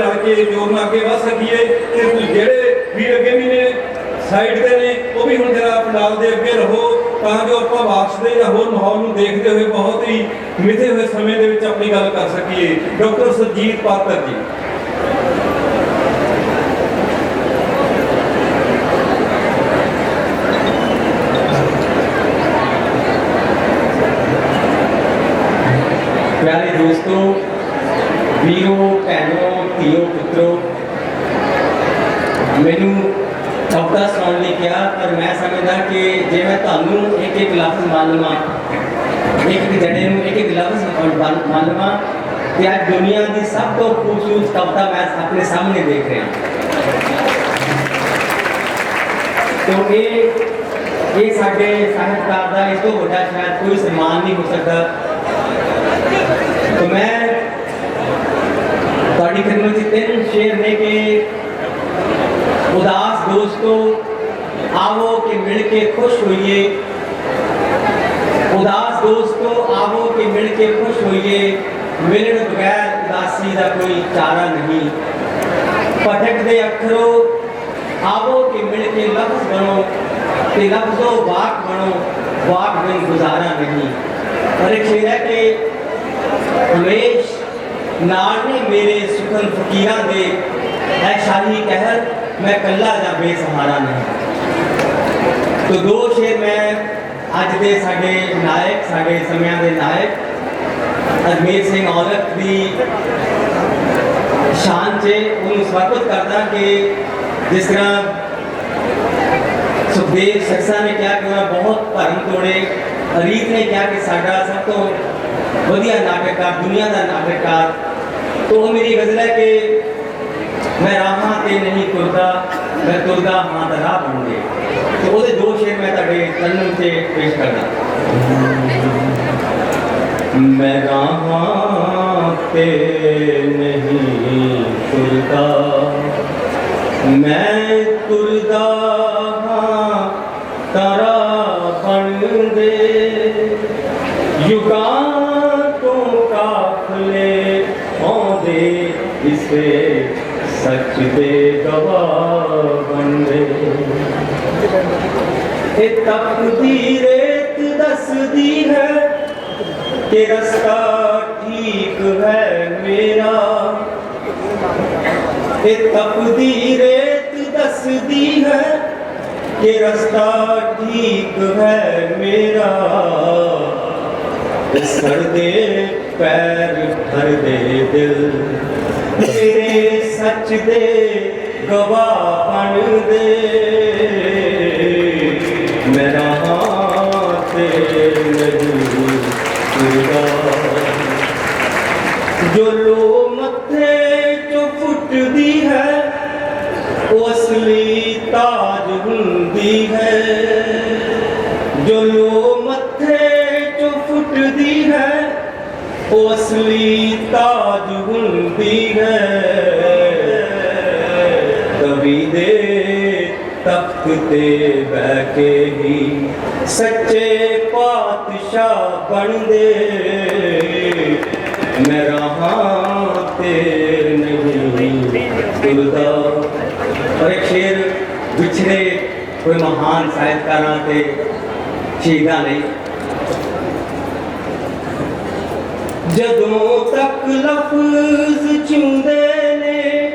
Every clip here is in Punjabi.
ਰਲ ਕੇ ਜੋਰ ਨਾਲ ਅੱਗੇ ਵਧ ਸਕੀਏ। ਤੇ ਜਿਹੜੇ ਵੀਰ ਅੱਗੇ ਵੀ ਨੇ ਸਾਈਡ ਤੇ ਨੇ, ਉਹ ਵੀ ਹੁਣ ਜਰਾ ਪੰਡਾਲ ਦੇ ਅੱਗੇ ਰਹੋ, ਤਾਂ ਜੋ ਆਪਾਂ ਵਾਪਸਦੇ ਜਾਂ ਹੋਰ ਮਾਹੌਲ ਨੂੰ ਦੇਖਦੇ ਹੋਏ ਬਹੁਤ ਹੀ ਮਿੱਥੇ ਹੋਏ ਸਮੇਂ ਦੇ ਵਿੱਚ ਆਪਣੀ ਗੱਲ ਕਰ ਸਕੀਏ। ਡਾਕਟਰ ਸੁਰਜੀਤ ਪਾਤਰ ਜੀ ਪਿਆਰੇ ਦੋਸਤੋ ਵੀਰੋ ਭੈਣੋ ਧੀਓ ਮੈਨੂੰ ਸ਼ਬਦਾਂ ਸੁਣਾਉਣ ਲਈ ਕਿਹਾ, ਪਰ ਮੈਂ ਸਮਝਦਾ ਕਿ ਜੇ ਮੈਂ ਤੁਹਾਨੂੰ ਇੱਕ ਇੱਕ ਲਫ਼ਜ਼ ਮੰਨ ਇੱਕ ਇੱਕ ਜਣੇ ਨੂੰ ਇੱਕ ਇੱਕ ਲਫ਼ਜ਼ ਮੰਨ- ਤੇ ਅੱਜ ਦੁਨੀਆ ਦੀ ਸਭ ਤੋਂ ਖੂਬਸੂਰਤ ਕਵਿਤਾ ਮੈਂ ਆਪਣੇ ਸਾਹਮਣੇ ਦੇਖ ਰਿਹਾ ਕਿਉਂਕਿ ਇਹ ਸਾਡੇ ਸਾਹਿਤਕਾਰ ਦਾ ਇਸ ਤੋਂ ਵੱਡਾ ਸ਼ਾਇਦ ਕੋਈ ਸਨਮਾਨ ਨਹੀਂ ਹੋ ਸਕਦਾ। तो मैं ਤੁਹਾਡੀ ਖidmat ਚ ਤਿੰਨ ਸ਼ੇਰ ਨੇ ਕਿ ਉਦਾਸ ਦੋਸਤੋ ਆਵੋ ਕਿ ਮਿਲ ਕੇ ਖੁਸ਼ ਹੋਈਏ ਉਦਾਸ ਦੋਸਤੋ ਆਵੋ ਕਿ ਮਿਲ ਕੇ ਖੁਸ਼ ਹੋਈਏ ਮਿਲਣ ਬਗੈਰ ਉਦਾਸੀ ਦਾ ਕੋਈ ਚਾਰਾ ਨਹੀਂ ਭਟਕਦੇ ਅੱਖਰੋ ਆਵੋ ਕਿ ਮਿਲ ਕੇ ਲਫ਼ਜ਼ ਬਣੋ ਤੇ ਲਫ਼ਜ਼ੋ ਵਾਕ ਬਣੋ ਵਾਕ ਬਿਨ ਗੁਜ਼ਾਰਾ ਨਹੀਂ ਪਰ ਇੱਕ ਹੈ ਕਿ ਹਮੇਸ਼ ਨਾਲ ਨੇ ਮੇਰੇ ਸੁਖਨ ਫਕੀਰਾਂ ਦੇ ਐ ਸ਼ਾਹੀ ਕਹਿਰ ਮੈਂ ਕੱਲਾ ਜਾਂ ਬੇਸਹਾਰਾ ਨਹੀਂ। ਤੋ ਦੋ ਸ਼ੇਰ ਮੈਂ ਅੱਜ ਦੇ ਸਾਡੇ ਨਾਇਕ, ਸਾਡੇ ਸਮਿਆਂ ਦੇ ਨਾਇਕ, ਅਜਮੇਰ ਸਿੰਘ ਔਲਖ ਦੀ ਸ਼ਾਨ 'ਚ ਉਹਨੂੰ ਸਵਾਗਤ ਕਰਦਾ ਕਿ ਜਿਸ ਤਰ੍ਹਾਂ ਸੁਖਦੇਵ ਸਕਸਾ ਨੇ ਕਿਹਾ ਕਿ ਉਹਨਾਂ ਬਹੁਤ ਭਰਮ ਤੋੜੇ। ਅਰੀਤ ਨੇ ਕਿਹਾ ਕਿ ਸਾਡਾ ਸਭ ਤੋਂ ਵਧੀਆ ਨਾਟਕਕਾਰ, ਦੁਨੀਆ ਦਾ ਨਾਟਕਕਾਰ ਉਹ ਮੇਰੀ ਗਜ਼ਲ ਹੈ ਕਿ ਮੈਂ ਰਾਹਾਂ ਤੇ ਨਹੀਂ ਤੁਰਦਾ, ਮੈਂ ਤੁਰਦਾ ਹਾਂ ਦਾ ਰਾਹ ਬਣ ਗਏ ਤੇ ਉਹਦੇ ਦੋ ਸ਼ੇਰ ਮੈਂ ਤੁਹਾਡੇ ਚੰਨਨ ਤੇ ਪੇਸ਼ ਕਰਦਾ। ਮੈਂ ਰਾਹਾਂ ਤੇ ਨਹੀਂ ਤੁਰਦਾ, ਮੈਂ ਤੁਰਦਾ ਹਾਂ, ਤਾਰਾ ਬਣ ਦੇ ਯੁਗਾਂ ਇਸੇ ਸੱਚ ਦੇ ਗਵਾਹ ਬਣਦੇ ਇਹ ਤਪਦੀ ਰੇਤ ਦੱਸਦੀ ਹੈ ਕਿ ਰਸਤਾ ਠੀਕ ਹੈ ਮੇਰਾ ਇਹ ਤਪਦੀ ਰੇਤ ਦੱਸਦੀ ਹੈ ਕਿ ਰਸਤਾ ਠੀਕ ਹੈ ਮੇਰਾ ਸਰਦੇ ਪੈਰ ਭਰਦੇ ਦਿਲ ਤੇਰੇ ਸੱਚ ਦੇ ਗਵਾਹ ਬਣਦੇ ਮੇਰਾ ਹੱਥ ਨਹੀਂ ਤੁਰਦਾ ਜੋ ਲੋ ਮੱਥੇ ਚੋਂ ਫੁੱਟਦੀ ਹੈ ਉਹ ਅਸਲੀ ਤਾਜ ਹੁੰਦੀ ਹੈ ਜੋ ਲੋ ਮੱਥੇ ਚੋਂ ਫੁੱਟਦੀ ਹੈ ਉਹ ਅਸਲੀ ਤਾਜ ਹੁੰਦੀ ਹੈ। ਕਵੀ ਦੇ ਤਖਤ ਤੇ ਬਹਿ ਕੇ ਹੀ ਸੱਚੇ ਪਾਤਸ਼ਾਹ ਬਣਦੇ। ਮੈਂ ਰਹਾ ਤੇ ਨਹੀਂ ਤੁਰਦਾ। ਔਰ ਇੱਕ ਵਿਛੜੇ ਕੋਈ ਮਹਾਨ ਸਾਹਿਤਕਾਰਾਂ ਤੇ ਸ਼ਹੀਦਾਂ ਲਈ ਜਦੋਂ ਤੱਕ ਲਫ਼ਜ਼ ਚੁੰਦੇ ਨੇ,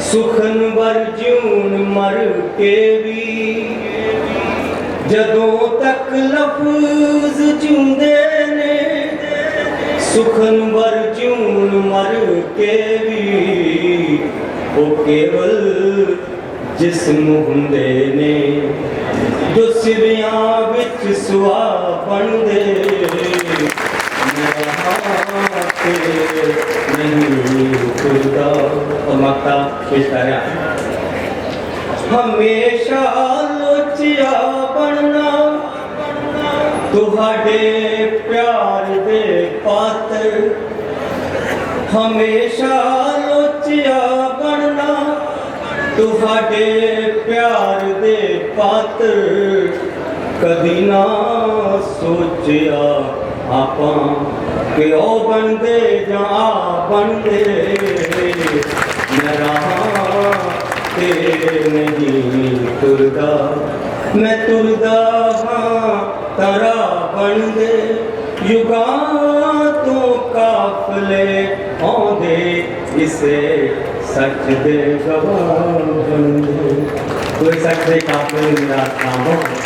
ਸੁਖਨ ਵਰ ਜੂਨ ਮਰ ਕੇ ਵੀ। ਜਦੋਂ ਤੱਕ ਲਫ਼ਜ਼ ਚੁੰਦੇ ਨੇ, ਸੁਖਨ ਵਰ ਜੂਨ ਮਰ ਕੇ ਵੀ। ਉਹ ਕੇਵਲ ਜਿਸਮ ਹੁੰਦੇ ਨੇ ਜੋ ਸਿਵਿਆਂ ਵਿੱਚ ਸੁਆ ਬਣਦੇ। ਮੇਰਾ ਹੱਥ ਨਹੀਂ ਤੁਰਦਾ ਉਹ ਮਕਤਾ ਪੇਸ਼ ਕਰ ਹਮੇਸ਼ਾ ਲੋਚਿਆ ਤੁਹਾਡੇ ਪਿਆਰ ਦੇ ਪਾਤਰ ਹਮੇਸ਼ਾ ਲੋਚਿਆ ਬਣਨਾ ਤੁਹਾਡੇ ਪਿਆਰ ਦੇ ਪਾਤਰ ਕਦੀ ਨਾ ਸੋਚਿਆ ਆਪਾਂ ਕਿ ਉਹ ਬੰਦੇ ਜਾਂ ਬੰਦੇ ਮੈਂ ਰਹਾ ਤੇ ਨਹੀਂ ਤੁਰਦਾ ਮੈਂ ਤੁਰਦਾ ਹਾਂ ਤਰਾ ਬਣਦੇ ਯੁਗਾਂ ਤੋਂ ਕਾਫਲੇ ਆਉਂਦੇ ਇਸੇ सच दे गवाह कोई सच दे काफिर निराश ना हो